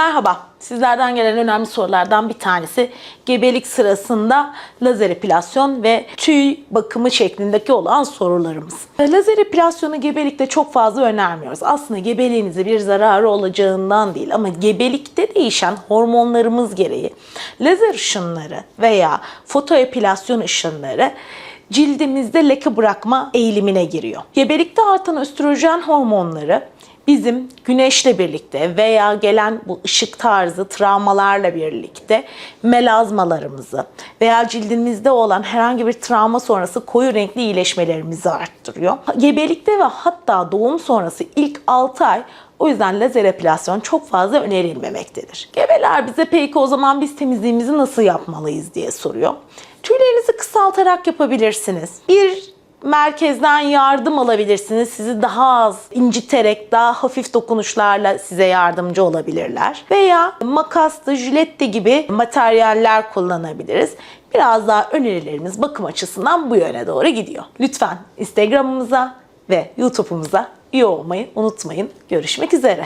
Merhaba. Sizlerden gelen önemli sorulardan bir tanesi gebelik sırasında lazer epilasyon ve tüy bakımı şeklindeki olan sorularımız. Lazer epilasyonu gebelikte çok fazla önermiyoruz. Aslında gebeliğinize bir zararı olacağından değil ama gebelikte değişen hormonlarımız gereği lazer ışınları veya fotoepilasyon ışınları cildimizde leke bırakma eğilimine giriyor. Gebelikte artan östrojen hormonları bizim güneşle birlikte veya gelen bu ışık tarzı travmalarla birlikte melazmalarımızı veya cildimizde olan herhangi bir travma sonrası koyu renkli iyileşmelerimizi arttırıyor. Gebelikte ve hatta doğum sonrası ilk 6 ay o yüzden lazer epilasyon çok fazla önerilmemektedir. Gebeler bize peki o zaman biz temizliğimizi nasıl yapmalıyız diye soruyor. Tüylerinizi kısaltarak yapabilirsiniz. Bir merkezden yardım alabilirsiniz. Sizi daha az inciterek, daha hafif dokunuşlarla size yardımcı olabilirler. Veya makaslı, jiletti gibi materyaller kullanabiliriz. Biraz daha önerilerimiz bakım açısından bu yöne doğru gidiyor. Lütfen Instagram'ımıza ve YouTube'umuza üye olmayı unutmayın. Görüşmek üzere.